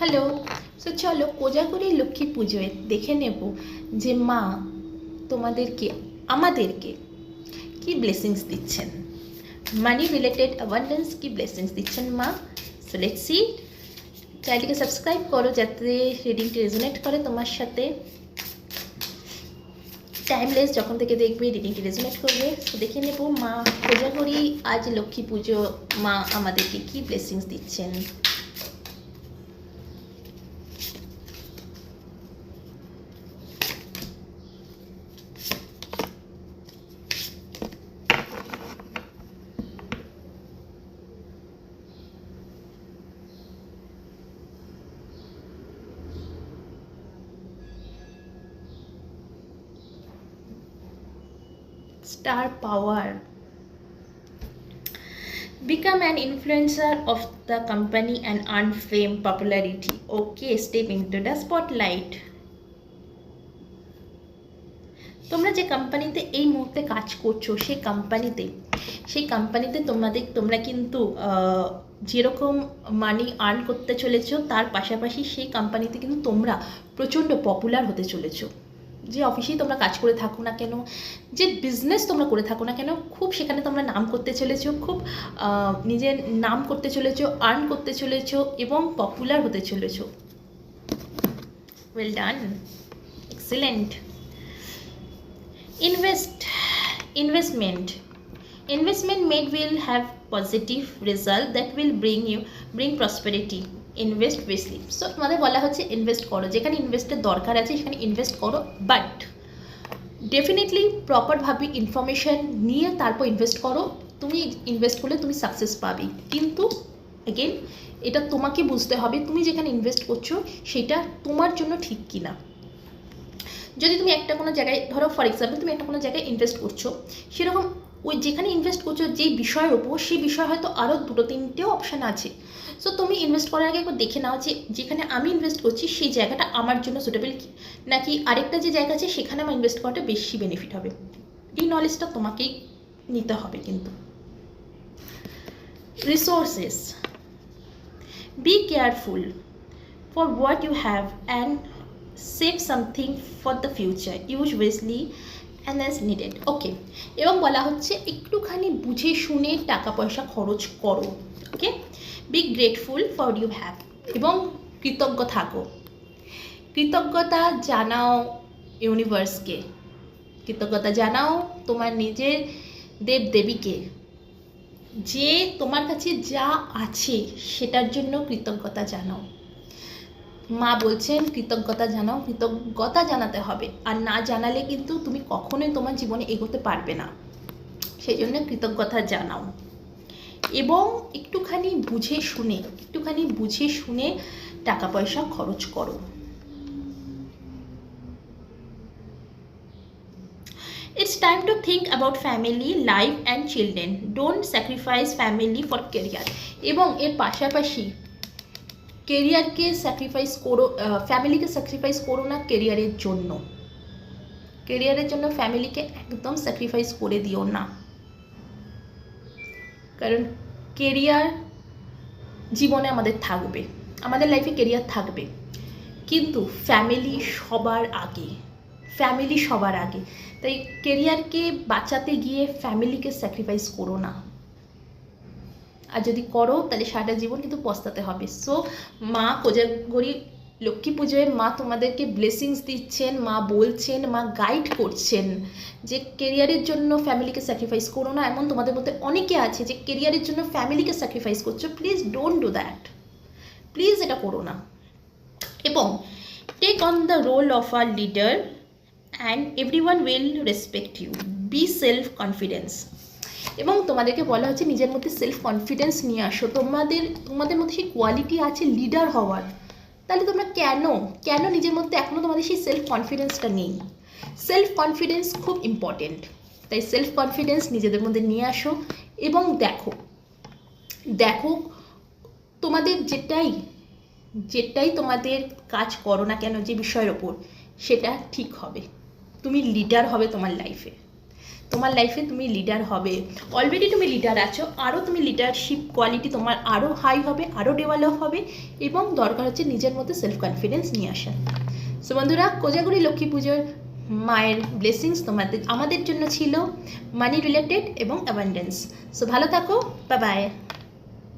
Hello so চলো কোজাগরি লক্ষ্মী পুজোয় দেখে নেব যে মা তোমাদেরকে, আমাদেরকে কি ব্লেসিংস দিচ্ছেন। মানি রিলেটেড অ্যাবান্ডেন্স কি ব্লেসিংস দিচ্ছেন মা? সো লেটস সি চ্যানেলটিকে সাবস্ক্রাইব করো যাতে রিডিংটি রেজোনেট করে তোমার সাথে। টাইমলেস যখন থেকে দেখবে রিডিংটি রেজোনেট করবে। দেখে নেব মা কোজাগরি আজ লক্ষ্মী পুজো মা আমাদেরকে কি ব্লেসিংস দিচ্ছেন। Star power. Become an influencer of the company and earn fame, popularity. Okay, step into the spotlight. তোমরা যে কোম্পানিতে এই মুহূর্তে কাজ করছ, সেই কোম্পানিতে সেই কোম্পানিতে তোমাদের, তোমরা কিন্তু যেরকম মানি আর্ন করতে চলেছো, তার পাশাপাশি সেই কোম্পানিতে কিন্তু তোমরা প্রচণ্ড পপুলার হতে চলেছো। যে অফিসেই তোমরা কাজ করে থাকো না কেন? যে বিজনেস তোমরা করে থাকো না কেন? খুব সেখানে তোমরা নাম করতে চলেছো, খুব নিজের নাম করতে চলেছো আর্ন করতে চলেছো এবং পপুলার হতে চলেছো। Well done excellent invest investment investment made will have positive result that will bring you, bring prosperity. Invest wisely so তোমাদের বলা হচ্ছে ইনভেস্ট করো। যেখানে ইনভেস্টের দরকার আছে, সেখানে ইনভেস্ট করো। বাট ডেফিনেটলি প্রপারভাবে ইনফরমেশন নিয়ে তারপর ইনভেস্ট করো। তুমি ইনভেস্ট করলে তুমি সাকসেস পাবে। কিন্তু এগেন এটা তোমাকে বুঝতে হবে, তুমি যেখানে ইনভেস্ট করছ, সেটা তোমার জন্য ঠিক কিনা। যদি তুমি একটা কোনো জায়গায়, ধরো ফর এক্সাম্পল তুমি একটা কোনো জায়গায় ইনভেস্ট করছ, সেরকম ওই যেখানে ইনভেস্ট করছ, যে বিষয়ের ওপর সেই বিষয় হয়তো আরও দুটো তিনটেও অপশান আছে। সো তুমি ইনভেস্ট করার আগে একবার দেখে নাও যে যেখানে আমি ইনভেস্ট করছি, সেই জায়গাটা আমার জন্য সুটেবল কি? নাকি আরেকটা যে জায়গা আছে, সেখানে আমার ইনভেস্ট করাটা বেশি বেনিফিট হবে? এই নলেজটা তোমাকেই নিতে হবে কিন্তু। Resources be careful for what you have and save something for the future. Usually and as needed okay এবং বলা হচ্ছে একটুখানি বুঝে শুনে টাকা পয়সা খরচ করো। Okay be grateful for you have এবং কৃতজ্ঞ থাকো। কৃতজ্ঞতা জানাও ইউনিভার্সকে কৃতজ্ঞতা জানাও তোমার নিজের দেব দেবীকে যে তোমার কাছে যা আছে, সেটার জন্য কৃতজ্ঞতা জানাও। মা বলছেন কৃতজ্ঞতা জানাও কৃতজ্ঞতা জানাতে হবে আর না জানালে কিন্তু তুমি কখনোই তোমার জীবনে এগোতে পারবে না সেই জন্য কৃতজ্ঞতা জানাও এবং একটুখানি বুঝে শুনে একটুখানি বুঝে শুনে টাকা পয়সা খরচ করো It's time to think about family, life and children. Don't sacrifice family for career. এবং এর পাশাপাশি কেরিয়ারকে স্যাক্রিফাইস করো ফ্যামিলিকে স্যাক্রিফাইস করো না কেরিয়ারের জন্য। কেরিয়ারের জন্য ফ্যামিলিকে একদম স্যাক্রিফাইস করে দিও না। কারণ কেরিয়ার জীবনে আমাদের থাকবে, আমাদের লাইফে কেরিয়ার থাকবে। কিন্তু ফ্যামিলি সবার আগে ফ্যামিলি সবার আগে। তাই কেরিয়ারকে বাঁচাতে গিয়ে ফ্যামিলিকে স্যাক্রিফাইস করো না। আর যদি করো, তাহলে সারাটা জীবন কিন্তু পস্তাতে হবে। সো মা কোজাগরি লক্ষ্মী পুজোয় মা তোমাদেরকে ব্লেসিংস দিচ্ছেন, মা বলছেন, মা গাইড করছেন যে কেরিয়ারের জন্য ফ্যামিলিকে স্যাক্রিফাইস করো না, এমন তোমাদের মধ্যে অনেকে আছে যে কেরিয়ারের জন্য ফ্যামিলিকে স্যাক্রিফাইস করছ। Please don't do that please এটা করো না। এবং take on the role of our leader and every one will respect you be self confidence এবং তোমাদেরকে বলা হচ্ছে নিজের মধ্যে সেলফ কনফিডেন্স নিয়ে আসো। তোমাদের তোমাদের মধ্যে সেই কোয়ালিটি আছে লিডার হওয়ার। তাহলে তোমরা কেন কেন নিজের মধ্যে এখনও তোমাদের সেই সেলফ কনফিডেন্সটা নেই? সেলফ কনফিডেন্স খুব ইম্পর্টেন্ট তাই সেলফ কনফিডেন্স নিজেদের মধ্যে নিয়ে আসো এবং দেখো দেখো তোমাদের যেটাই যেটাই তোমাদের কাজ করো না কেন যে বিষয়ের ওপর, সেটা ঠিক হবে। তুমি লিডার হবে তোমার লাইফে তোমার লাইফে তুমি লিডার হবে। অলরেডি তুমি লিডার আছো আরও তুমি লিডারশিপ কোয়ালিটি তোমার আরও হাই হবে আরও ডেভেলপ হবে এবং দরকার হচ্ছে নিজের মধ্যে সেলফ কনফিডেন্স নিয়ে আসা। সো বন্ধুরা কোজাগুড়ি লক্ষ্মী পুজোর মায়ের ব্লেসিংস তোমাদের, আমাদের জন্য ছিল মানি রিলেটেড এবং অ্যাবান্ডেন্স সো ভালো থাকো বা বাই